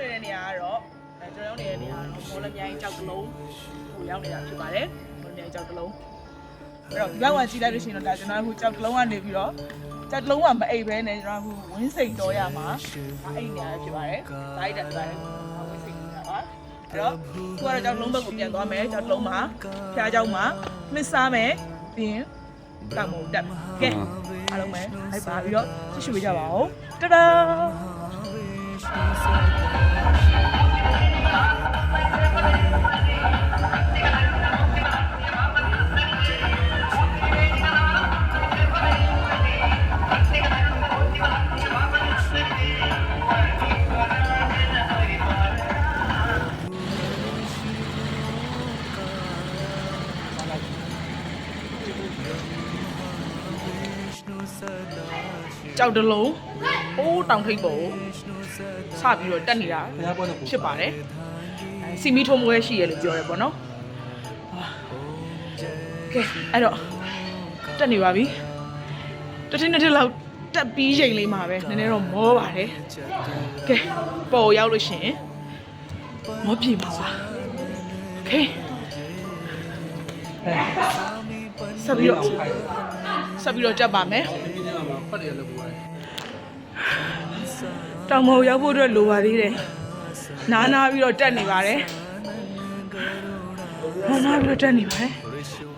နေတဲ့နေရာကတော့အဲကျွန်တော်ရောက်နေတဲ့နေရာကတော့ဘောလမြိုင်ကြောက်တလုံးကိုရောက်နေတာဖြစ်ပါတယ်ဘောလမြိုင်ကြောက်တလုံးအဲ့တော့ဒီဘက်ကကြည့်လိုက်လို့ရှိရင်တော့ဒါကျွန်တော်အခုကြောက်တလုံးကနေပြီးတော့ကြောက်တလုံးကမအိပ်ဘဲနဲ့ကျွန်တော်အခုဝင်းစိန်တော်ရမှာဒါအိပ်နေရဖြစ်ပါတယ်ဒါအိပ်တယ်ဖြစ်ပါတယ်ဝင်းစိန်တော်ရပါအဲ့တော့ခုကတော့ကြောက်တလုံးဘက်ကိုပြန်သွားမယ်ကြောက်တလုံးမှာဖျားကြောက်မှာမစ်စားမယ်ပြီးရင်တောင်မုံတက်မယ်ကဲအားလုံးပဲလိုက်ပါပြီးတော့ကြည့်ရှုပေးကြပါဦးတဒါ ကြောက်တလုံးအိုးတောင်ထိပ်ပေါ်စပြီးတော့တက်နေတာဘုရားပွဲတော့ကိုဖြစ်ပါတယ်အဲစီမီထုံးမွဲရှိရလို့ပြောရဲပေါ့နော်ဟာကဲအဲ့တော့တက်နေပါပြီတစ်ထစ်နှစ်ထစ်လောက်တက်ပြီးချိန်လေးမှာပဲနည်းနည်းတော့မောပါတယ်ကဲပေါ်ရောက်လို့ရှရင်မောပြေမှာပါကဲ ဆက်ပြီးတော့ဆက်ပြီးတော့တက်ပါမယ်ဒီနေ့ကဖတ်ရလို့ပြောတယ်တောင်မော်ရောက်ဖို့အတွက်လိုပါသေးတယ်။နားနာပြီးတော့တက်နေပါတယ်။နားနာပြီးတော့တက်နေပါတယ်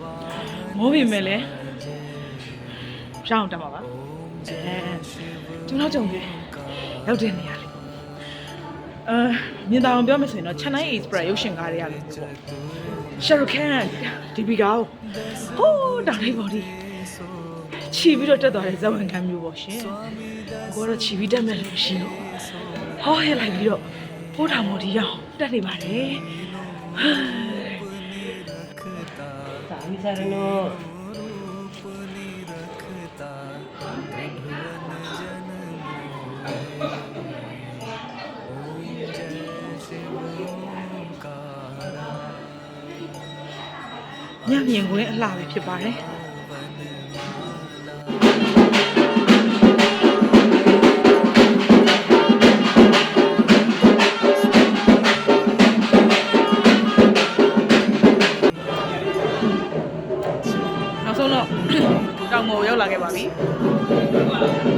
။မိုးပြင်မဲ့လဲရှောင်းတက်မှာပါ။အဲကျွန်တော်ကြုံခဲ့ရောက်တဲ့နေရာလေး။အဲမြင်တာအောင်ပြောမယ်ဆိုရင်တော့ Chennai Express ရုပ်ရှင်ကားတွေကလည်းပေါ့။ Shahrukh Khan ဒီဘီကာဟိုးတောင်လေးပေါ်ဒီချီပြီးတော့တက်သွားတဲ့ဇဝင်ခံမျိုးပေါ့ရှင်။ကိုကတော့ချီပြီးတက်မဲ့လို့ရှိတော့ဟောဟဲလိုက်ပြီးတော့ပိုးထောင်မော်ဒီရအောင်တက်နေပါတယ်စာမီစာရနော ညမြင်ခွင့်အလှပဲဖြစ်ပါတယ်နောက်ဆုံးတော့တောင်မော်ရောက်လာခဲ့ပါပြီ